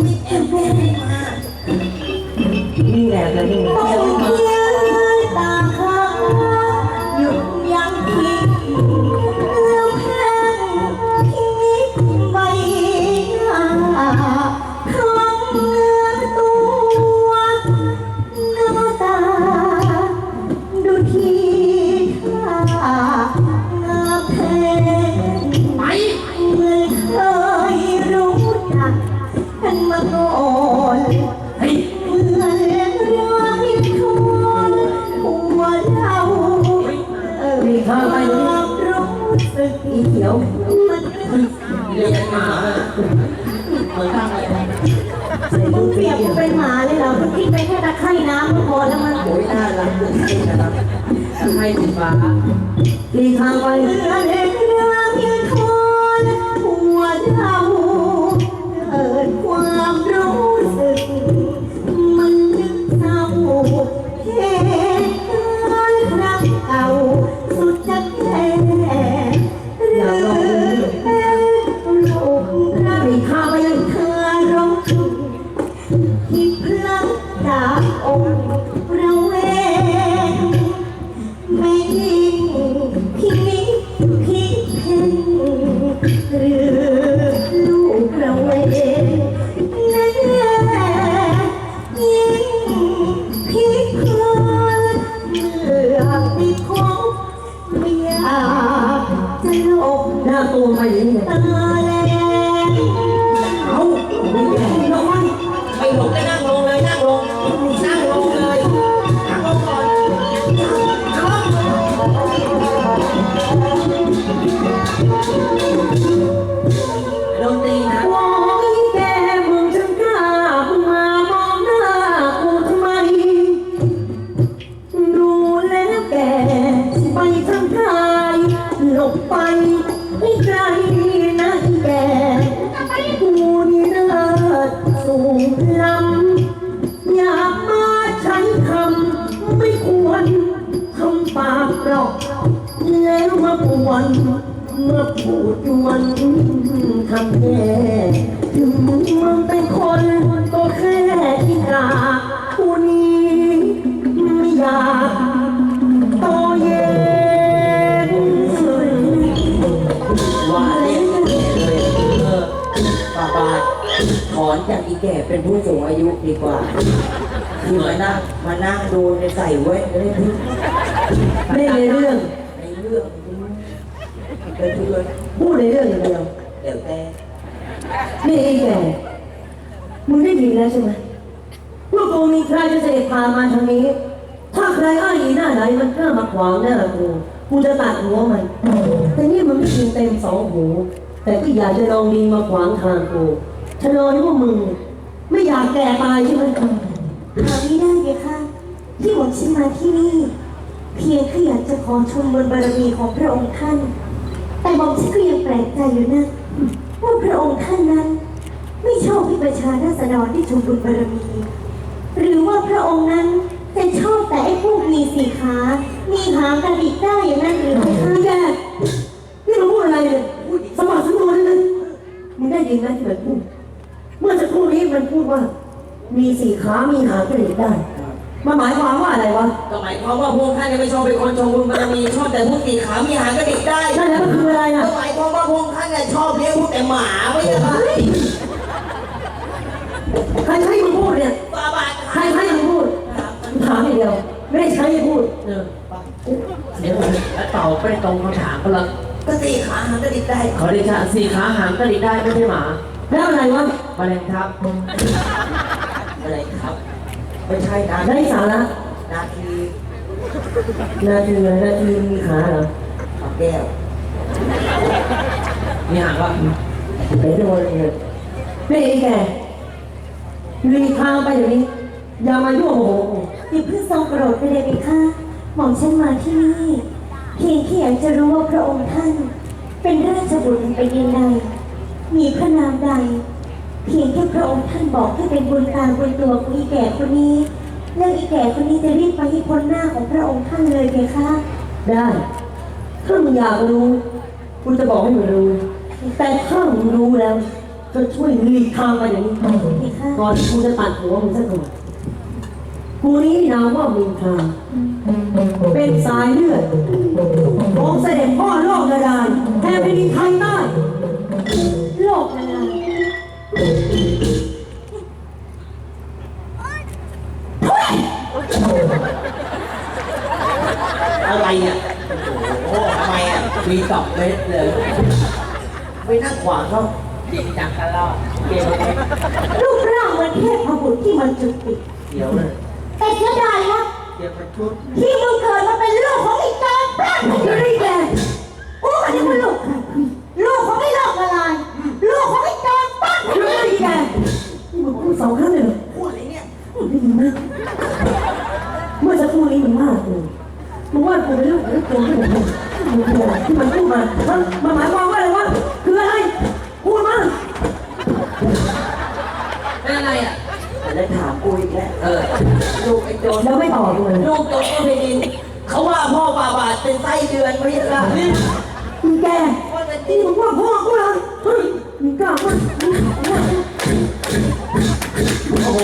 เขาไม่แอบแม่มานี่แหละนะนี่ต้องยื ดไข่น้ำทุกคนแล้วมันโอ้ยน่ารักจริงๆนะครับให้สีฟ้าหลีทางไปเหมือนรักคนหัวเราเกิดความ ตัวไปอย่างนี้ตา วนเมื่อพูดยวนทำแย่ถึงมึงเป็นคนก็แค่ที่กากูนี้ไม่อยากโตเย็นว่าเรียกแก่เลยเออป้าบาทถอนจากอีแก่เป็นผู้สูงอายุดีกว่าคือมานั่งมานั่งดูในใส่เว้เลยไม่ในเรื่องในเรื่อง เป็นเพื่อนพูดในเรื่องอย่างเดียว เดี๋ยวแต่นี่ไอ้แกมึงได้ยินแล้วใช่ไหมว่ากูมีใครจะเสด็จพามาทางนี้ ถ้าใครอ้ายอีหน้าไหนมันกล้ามาขวางหน้ากู กูจะตัดหัวมัน แต่นี่มันไม่ยิงเต็มสองหู แต่ก็อยากจะลองยิงมาขวางทางกูฉันรอนี่ว่ามึง ไม่อยากแก่ตายใช่ไหมหาไม่ได้เลยค่ะที่ผมฉันมาที่นี่ เพียงแค่อยากจะขอชมบนบารมีของพระองค์ท่าน แต่ผมฉันก็ยังแปลกใจอยู่นะว่าพระองค์ท่านนั้น ไม่ชอบให้ประชาราษฎรได้ชมบุญบารมี หรือว่าพระองค์นั้นจะชอบแต่ไอ้พวกมีสีขา มีหางกระดิกได้อย่างนั้นหรือไม่คะแกนี่มันพูดอะไรเนี่ยสมัครสำนวนเลยมึงได้ยินไหมที่มันพูดเมื่อสักครู่นี้มันพูดว่า มีสี่ขา มีหางกระดิกได้ มันหมายความว่าอะไรวะก็หมายความว่าพวกท่านเนี่ยไม่ชอบเป็นคนชมบุญบารมีชอบแต่พวกตีขามีหางกระดิกได้นั่นแหละมันคืออะไรก็อะหมายความว่าพวกท่านเนี่ยชอบเลี้ยงพวกแต่หมาไม่ใช่ไหมใครใช้มึงพูดเนี่ยป้าบาทใครใช้มึงพูดถามอย่างเดียว ไม่ได้ใช้ให้พูดเออเดี๋ยวแล้วตอบไปตรงคำถามก็แล้วก็ตีขาหางกระดิกได้ขอเดชะสี่ขาหางกระดิกได้ไม่ใช่หมาแล้วอะไรวะแมลงทับอะไรครับ ไม่ใช่นะไร้สาระนาทีนาทีนาทีมีขาเหรอขับแก้วมีหางว่าไปโดนเลยนี่ไอ้แกหลีกทาไปอย่างนี้อย่ามายั่วโมโหกูอย่าเพิ่งทรงโกรธไปเลยไหมคะหม่อมฉันมาที่นี่เพียงแค่อยากจะรู้ว่าพระองค์ท่าน เป็นราชบุตรเป็นยังไงมีพระนามใด เพียงแค่พระองค์ท่านบอกให้เป็นบุญตาบุญตัวของอีแก่คนนี้แล้วอีแก่คนนี้จะรีบไปให้พ้นหน้าของพระองค์ท่านเลยไหมคะได้ ถ้ามึงอยากรู้กูจะบอกให้มึงรู้ แต่ถ้ามึงรู้แล้วก็ช่วยหลีกทางไปอย่างนี้ไหมคะก่อนที่กูจะตัดหัวมึงซะก่อนกูนี้นามว่ามินทราเป็นสายเลือดของเสด็จพ่อโลกนาดานแห่งแผ่นดิน นะเดี๋ยวเป็นชุดที่มึงเกิดมาเป็นลูกของไอ้จอมปล้นอยู่นี่แกกูอันนี้มันลูกใครลูกของไอ้โลกละลายลูกของไอ้จอมปล้นเฮ้ยแกนี่มึงพูดสองครั้งเลยเหรอพูดอะไรเนี่ยได้ยินไหมเมื่อสักครู่นี้มึงว่ากูมึงว่ากูเป็นลูกหรือตัวที่ผมเป็นมึงคืออะไรที่มันพูดมามันมันหมายความว่าอะไรวะคืออะไรพูดมาเป็นอะไรอะแล้วถาม กูอีกแล้วเออลูกไอ้โจรแล้วไม่ตอบกูเลย ลูกโจรก็ไม่ดิน เขาว่าพ่อบาบาทเป็นไส้เดือนไม่ใช่เหรอนี่มึงแกว่าเป็นนี่มึงว่าพ่อกูเหรอเฮ้ยมึงกล้ามั้ยโอ้โห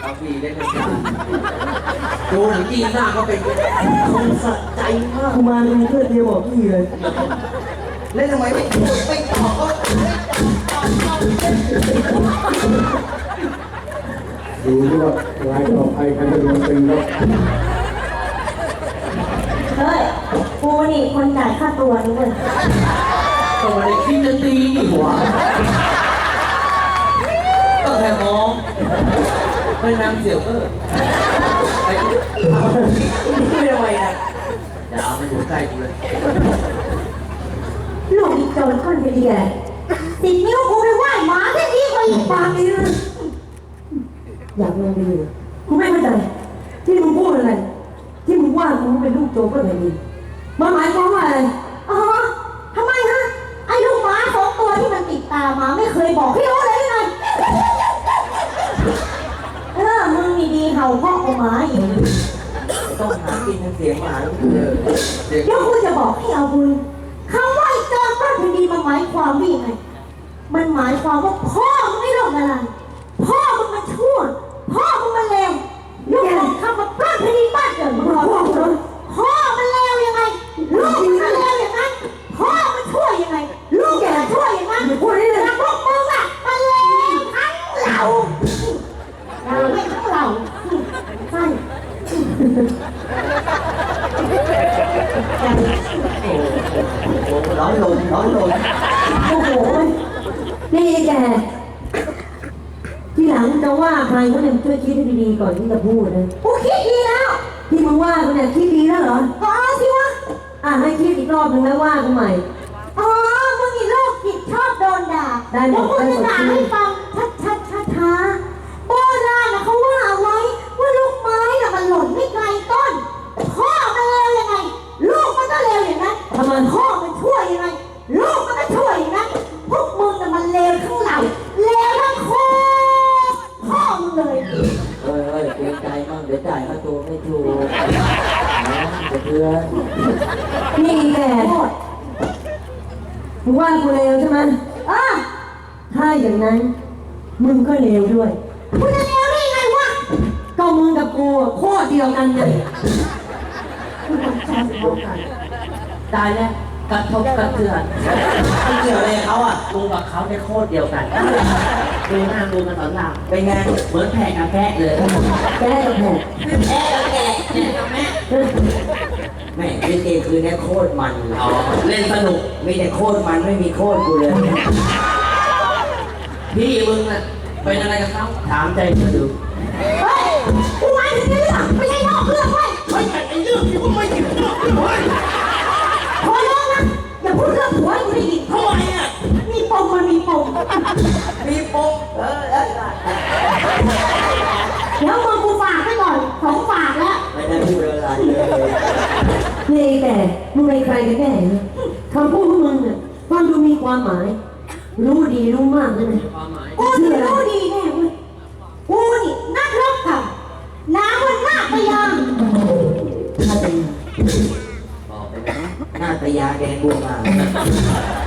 เอาพี่ได้ไหมจ๊ะดูหนังจีนหน้าก็เป็นคนสะใจมากกูมาดูเพื่อนเดียวบอกพี่เลย แล้วทำไมไม่พูดไม่ตอบก็ดูที่ว่าลายต่อไปใครจะโดนตีแล้วเฮ้ยกูนี่คนจ่ายค่าตัวนี่เว้ยตัวในที่จะตีนี่หว่าก็แค่มองเป็นนางเสี่ยวเออไปไม่ได้ไวนะอย่าเอามาอยู่ใกล้กูเลย จรก้อนไปเรียนติดนิ้วกูไปไหว้หมาแค่นี้ก็อีกปากนี้นะอยากลองไปดูกูไม่เข้าใจ ที่มึงพูดอะไร ที่มึงว่ากูเป็นลูกโจรก็แบบนี้มันหมายความว่าอะไร อ๋อทำไมฮะ ไอ้ลูกหมาสองตัวที่มันติดตามมาไม่เคยบอกให้รู้เลยไงเออ มึงมีดีเห่าพ่อเอาหมาอีกต้องหากินเสียงหมาเออเสียงเดี๋ยวกูจะบอกให้เอาบุญคำว่า ไม่ดีมันหมายความว่ายังไง มันหมายความว่าพ่อมึงไม่รอดอะไร พ่อมึงมันชั่ว พ่อมึงมันเลวลูกบอกคำว่าปล้นแผ่นดินบ้านเกิดมึงรอพ่อมึงพ่อมันเลวยังไง ลูกมันเลวอย่างนั้น พ่อมันชั่วยังไง ลูกมันชั่วอย่างนั้นพูดได้เลยพวกมึงอะมันเลวทั้งเราเราไม่ทั้งเราใช่ ร้ อนลนร้อนลนโอ้โหนี่แกที่หลังจะว่าใครก็เนี่ยช่วยคิดให้ดีๆก่อนที่จะพูดนะกูคิดดีแล้วที่มึงว่ากูเนี่ยคิดดีแล้วเหรอ ก็เอาสิวะ อะให้คิดอีกรอบหนึงแล้วว่ากูใหม่ อ๋อ มึงนี่โรคจิตชอบโดนด่าได้หมดเดี๋ยวกูจะด่าได้หมดให้ฟังชัดชัดช้าช้าๆ อย่างนั้น มึงก็เลวด้วยกูจะเลวได้ยังไงวะก็มึงกับกูอะโคตรเดียวกันเลยตายแล้วกระทบกระเทือนไม่เกี่ยวอะไรกับเขาอะกูกับเขาในโคตรเดียวกันดูหน้าดูมันตอนหลังเป็นไงเหมือนแผ่กับแพะเลยแกได้กับแผลแพ้แล้วแกแม่ลิเกคืนนี้โคตรมันอ๋อเล่นสนุก มีแต่โคตรมันไม่มีโคตรกูเลย พี่มึงน่ะเป็นอะไรกับเขาถามใจเธอดูเฮ้ยกูไม่ยถึงเรื่องไม่ใช่นอกเรื่องเว้ยไฮ้ยแต่ไอ้เรื่องนี้ก็ไม่ถึงเรื่องเว้ยขอร้องนะอย่าพูดเรื่องผัวให้กูได้ยินทำไมอะมีปมมันมีปมมีปมเออเดี๋ยวมึงกูฝากไว้ก่อนสอฝากแล้ไม่ได้พูดอะไรเลยนี่แต่มึงเป็นใครกันแน่คำพูดของมึงเนี่ยฟังดูมีความหมาย รู้ดีรู้มากนะเนี่ย กูนี่รู้ดีแน่เว้ยกูนี่นักรบเก่าน้ำมันมากพยางข้าจะมาบอกไปนะหน้าตายาแดงบัวมา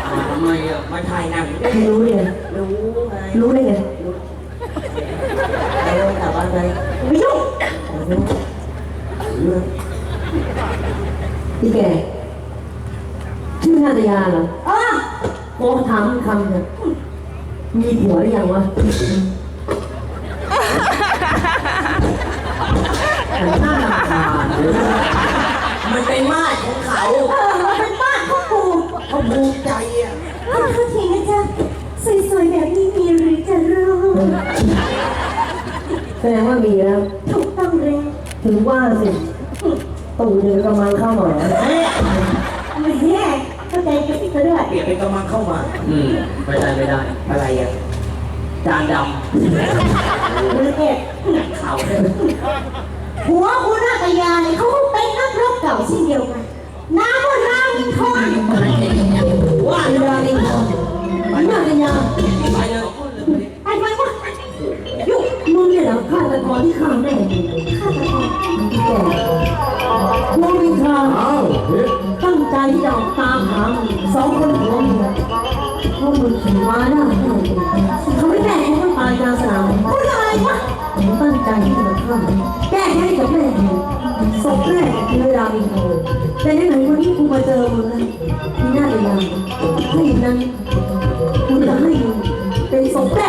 อ่าทำไมอะมาถ่ายหนังไม่รู้เลยรู้ไงรู้ได้ไงไอ้เราถามว่าไงไม่ยุ่งรู้เรื่องพี่แกชื่อนาตยาเหรอเออโอ้ถามคำเนี่ย มีผัวหรือยังวะหน้าตาหรือมันเป็นมาดของเขาเออมันเป็นบ้านของกูเขาภูมิใจอะขอโทษทีนะจ๊ะสวยๆแบบนี้มีหรือจะรู้แสดงว่ามีแล้วถูกต้องเลยถึงว่าสิตู่เดินกำลังเข้ามาไม่แย่เข้า ใจกันซะด้วยเปลี่ยนเป็นกำลังเข้ามา อืมไม่ได้ไม่ได้ อะไรอะจานดมือเอ็ดำขาวเลยหัวคุณนาตยาเนี่ยเขาก็เป็นนักรบเก่าเช่นเดียวกันน้ำมันรามินทอนว่าเวลานี้นาตยาไปเลยไปไปวะยุ่งมึงเนี่ยเหรอฆาตกรที่ฆ่าแม่กูข้าตะกอนพี่แกโมวินทราอ้าวเฮ้ย การที่จะออกตามหาสองคนหัวเมียพวกมึงขี่ม้าหน้าพวกมึงเขาไม่แก่ให้ตายยาสาวพูดอะไรวะผมตั้งใจที่จะมาฆ่าแก้แค้นกับแม่เองศพแรกมีเวลามีเธอแต่ในไหนวันนี้กูมาเจอมึงนะที่หน้าเวลาถ้าอย่างนั้นกูจะให้มึงเป็นศพแรก